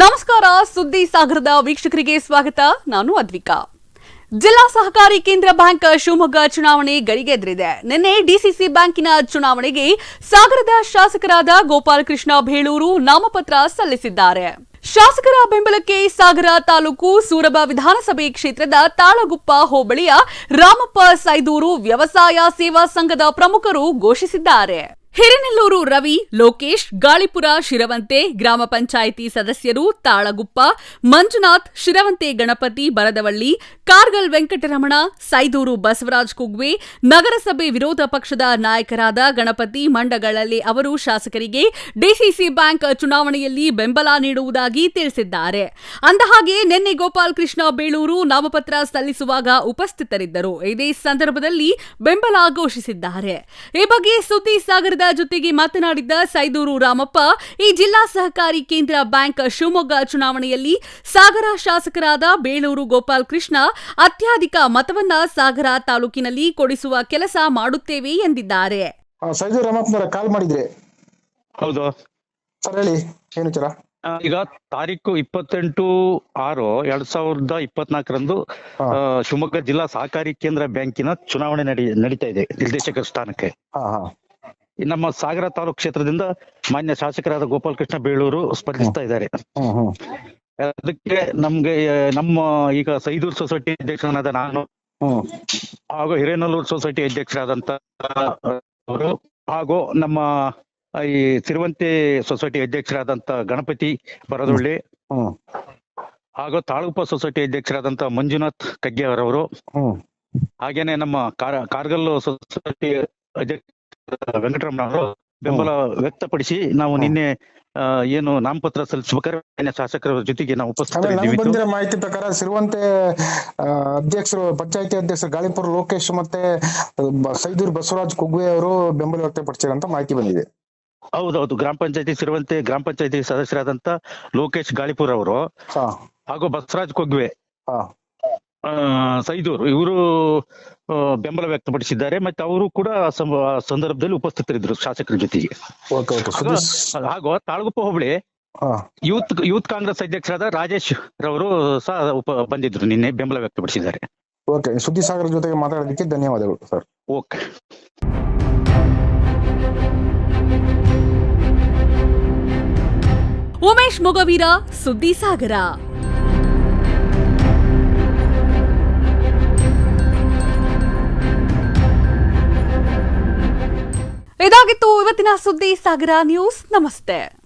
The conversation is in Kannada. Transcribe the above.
ನಮಸ್ಕಾರ, ಸುದ್ದಿ ಸಾಗರದ ವೀಕ್ಷಕರಿಗೆ ಸ್ವಾಗತ. ನಾನು ಅದ್ವಿಕಾ. ಜಿಲ್ಲಾ ಸಹಕಾರಿ ಕೇಂದ್ರ ಬ್ಯಾಂಕ್ ಶಿವಮೊಗ್ಗ ಚುನಾವಣೆ ಗರಿಗೆದ್ರಿದೆ ನಿನ್ನೆ ಡಿಸಿಸಿ ಬ್ಯಾಂಕಿನ ಚುನಾವಣೆಗೆ ಸಾಗರದ ಶಾಸಕರಾದ ಗೋಪಾಲಕೃಷ್ಣ ಬೇಳೂರು ನಾಮಪತ್ರ ಸಲ್ಲಿಸಿದ್ದಾರೆ. ಶಾಸಕರ ಬೆಂಬಲಕ್ಕೆ ಸಾಗರ ತಾಲೂಕು ಸೂರಬ ವಿಧಾನಸಭೆ ಕ್ಷೇತ್ರದ ತಾಳಗುಪ್ಪ ಹೋಬಳಿಯ ರಾಮಪ್ಪ ಸೈದೂರು ವ್ಯವಸಾಯ ಸೇವಾ ಸಂಘದ ಪ್ರಮುಖರು ಘೋಷಿಸಿದ್ದಾರೆ. ಹಿರೇನೆಲ್ಲೂರು ರವಿ, ಲೋಕೇಶ್, ಗಾಳಿಪುರ, ಶಿರವಂತೆ ಗ್ರಾಮ ಪಂಚಾಯಿತಿ ಸದಸ್ಯರು, ತಾಳಗುಪ್ಪ, ಮಂಜುನಾಥ್, ಶಿರವಂತೆ ಗಣಪತಿ, ಬರದವಳ್ಳಿ, ಕಾರ್ಗಲ್ ವೆಂಕಟರಮಣ, ಸೈದೂರು ಬಸವರಾಜ್ ಕುಗ್ವೆ, ನಗರಸಭೆ ವಿರೋಧ ಪಕ್ಷದ ನಾಯಕರಾದ ಗಣಪತಿ ಮಂಡಗಳಲ್ಲಿ ಅವರು ಶಾಸಕರಿಗೆ ಡಿಸಿಸಿ ಬ್ಯಾಂಕ್ ಚುನಾವಣೆಯಲ್ಲಿ ಬೆಂಬಲ ನೀಡುವುದಾಗಿ ತಿಳಿಸಿದ್ದಾರೆ. ಅಂದಹಾಗೆ, ನಿನ್ನೆ ಗೋಪಾಲ್ ಕೃಷ್ಣ ಬೇಳೂರು ನಾಮಪತ್ರ ಸಲ್ಲಿಸುವಾಗ ಉಪಸ್ಥಿತರಿದ್ದರು. ಇದೇ ಸಂದರ್ಭದಲ್ಲಿ ಬೆಂಬಲ ಘೋಷಿಸಿದ್ದಾರೆ. ಈ ಬಗ್ಗೆ ಸುದ್ದಿ ಸಾಗರದ ಜೊತೆಗೆ ಮಾತನಾಡಿದ ಸೈದೂರು ರಾಮಪ್ಪ ಈ ಜಿಲ್ಲಾ ಸಹಕಾರಿ ಕೇಂದ್ರ ಬ್ಯಾಂಕ್ ಶಿವಮೊಗ್ಗ ಚುನಾವಣೆಯಲ್ಲಿ ಸಾಗರ ಶಾಸಕರಾದ ಬೇಳೂರು ಗೋಪಾಲ್ ಕೃಷ್ಣ ಅತ್ಯಧಿಕ ಮತವನ್ನ ಸಾಗರ ತಾಲೂಕಿನಲ್ಲಿ ಕೊಡಿಸುವ ಕೆಲಸ ಮಾಡುತ್ತೇವೆ ಎಂದಿದ್ದಾರೆ. ಆ, ರಾಮಪ್ಪನವರ ಕಾಲ್ ಮಾಡಿದ್ರೆ? ಹೌದು. ಸರ್ ಹೇಳಿ ಏನು ವಿಚಾರ? ಈಗ ತಾರೀಕು ಇಪ್ಪತ್ತೆಂಟು ಆರು ಎರಡ್ ಸಾವಿರದ ಇಪ್ಪತ್ನಾಲ್ಕರಂದು ಶಿವಮೊಗ್ಗ ಜಿಲ್ಲಾ ಸಹಕಾರಿ ಕೇಂದ್ರ ಬ್ಯಾಂಕಿನ ಚುನಾವಣೆ ನಡಿ ನಡೀತಾ ಇದೆ ನಿರ್ದೇಶಕರ ಸ್ಥಾನಕ್ಕೆ. ನಮ್ಮ ಸಾಗರ ತಾಲೂಕು ಕ್ಷೇತ್ರದಿಂದ ಮಾನ್ಯ ಶಾಸಕರಾದ ಗೋಪಾಲಕೃಷ್ಣ ಬೇಳೂರು ಸ್ಪರ್ಧಿಸ್ತಾ ಇದ್ದಾರೆ. ಅದಕ್ಕೆ ನಮ್ಗೆ ನಮ್ಮ ಈಗ ಸೈದೂರ್ ಸೊಸೈಟಿ ಅಧ್ಯಕ್ಷನಾದ ನಾನು ಹಾಗೂ ಹಿರೇನಲ್ಲೂರು ಸೊಸೈಟಿ ಅಧ್ಯಕ್ಷರಾದಂತ ಅವರು ಹಾಗೂ ನಮ್ಮ ಈ ಸಿರುವಂತೆ ಸೊಸೈಟಿ ಅಧ್ಯಕ್ಷರಾದಂತ ಗಣಪತಿ ಬರದೊಳ್ಳಿ ಹಾಗೂ ತಾಳುಪ ಸೊಸೈಟಿ ಅಧ್ಯಕ್ಷರಾದಂತ ಮಂಜುನಾಥ್ ಕಗ್ಗೆಯವರವರು ಅವರವರು. ಹಾಗೇನೆ ನಮ್ಮ ಕಾರ್ ಕಾರ್ಗಲ್ ಸೊಸೈಟಿ ಅಧ್ಯಕ್ಷ ವೆಂಕಟರಮಣ ಅವರು ಬೆಂಬಲ ವ್ಯಕ್ತಪಡಿಸಿ ನಾವು ನಿನ್ನೆ ಏನು ನಾಮಪತ್ರ ಸಲ್ಲಿಸಬೇಕಾದ್ರೆ ಶಾಸಕರ ಜೊತೆಗೆ ನಾವು ಉಪಸ್ಥಿತರ ಉಪಸ್ಥಿತರಿದ್ದೀವಿ ಮಾಹಿತಿ ಪ್ರಕಾರ ಸಿರುವಂತೆ ಅಧ್ಯಕ್ಷರು ಪಂಚಾಯತಿ ಅಧ್ಯಕ್ಷರು ಗಾಳಿಪುರ ಲೋಕೇಶ್ ಮತ್ತೆ ಸೈದೂರ್ ಬಸವರಾಜ್ ಕುಗ್ವೆ ಅವರು ಬೆಂಬಲ ವ್ಯಕ್ತಪಡಿಸಿರಂತ ಮಾಹಿತಿ ಬಂದಿದೆ. ಹೌದೌದು ಗ್ರಾಮ ಪಂಚಾಯತಿ ಸಿರುವಂತೆ ಗ್ರಾಮ ಪಂಚಾಯತಿ ಸದಸ್ಯರಾದಂತ ಲೋಕೇಶ್ ಗಾಳಿಪುರ ಅವರು ಹಾ. ಹಾಗೂ ಬಸವರಾಜ್ ಕೊಗ್ವೆ ಸೈದೂರು ಇವರು ಬೆಂಬಲ ವ್ಯಕ್ತಪಡಿಸಿದ್ದಾರೆ. ಮತ್ತೆ ಅವರು ಕೂಡ ಸಂದರ್ಭದಲ್ಲಿ ಉಪಸ್ಥಿತರಿದ್ದರು ಶಾಸಕರ ಜೊತೆಗೆ. Okay okay. ಹಾಗೂ ತಾಳಗುಪ್ಪ ಹೋಬಳಿ. ಯೂತ್ ಯೂತ್ ಕಾಂಗ್ರೆಸ್ ಅಧ್ಯಕ್ಷರಾದ ರಾಜೇಶ್ ರವರು ಸಹ ಉಪ ಬಂದಿದ್ರು ನಿನ್ನೆ ಬೆಂಬಲ ವ್ಯಕ್ತಪಡಿಸಿದ್ದಾರೆ. ಓಕೆ ಸುದ್ದಿ ಸಾಗರ ಜೊತೆಗೆ ಮಾತಾಡೋದಕ್ಕೆ ಧನ್ಯವಾದಗಳು ಸರ್. ಓಕೆ. ಉಮೇಶ್ ಮೊಗವೀರ ಸುದ್ದಿ ಸಾಗರ. ಇದಾಗಿತ್ತು ಇವತ್ತಿನ ಸುದ್ದಿ ಸಾಗರ ನ್ಯೂಸ್. ನಮಸ್ತೆ.